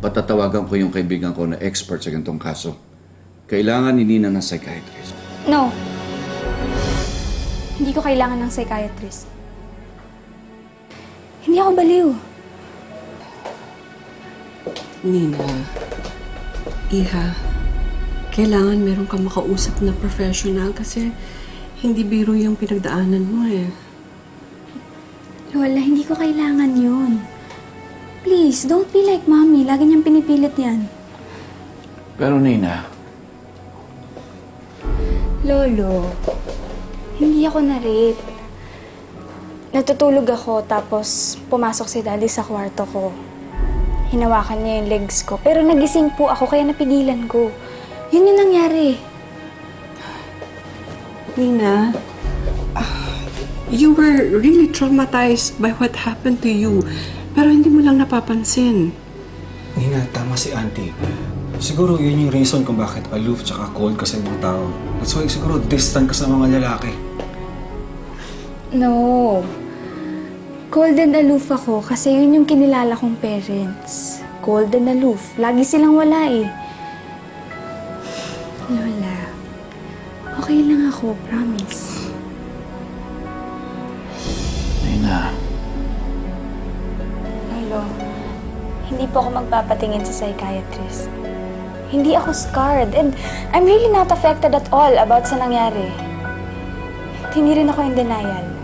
patatawagan ko yung kaibigan ko na expert sa ganitong kaso. Kailangan ni Nina ng psychiatrist. No. Hindi ko kailangan ng psychiatrist. Hindi ako baliw. Nina, Iha, kailangan meron kang makausap na professional kasi hindi biro yung pinagdaanan mo eh. Lola, hindi ko kailangan yun. Please, don't be like mommy. Lagi niyang pinipilit yan. Pero Nina, Lolo, hindi ako na-rape. Natutulog ako tapos pumasok si daddy sa kwarto ko. Hinawakan niya yung legs ko. Pero nagising po ako kaya napigilan ko. Yun yung nangyari. Nina, ah, you were really traumatized by what happened to you. Pero hindi mo lang napapansin. Nina, tama si auntie. Siguro yun yung reason kung bakit aloof tsaka cold ka sa ibang tao. That's why siguro distant ka sa mga lalaki. No. Cold and aloof ako kasi yun yung kinilala kong parents. Cold and aloof. Lagi silang wala eh. Lola, okay lang ako, promise. Hindi po ako magpapatingin sa psychiatrist. Hindi ako scarred and I'm really not affected at all about sa nangyari. Hindi rin ako in denial.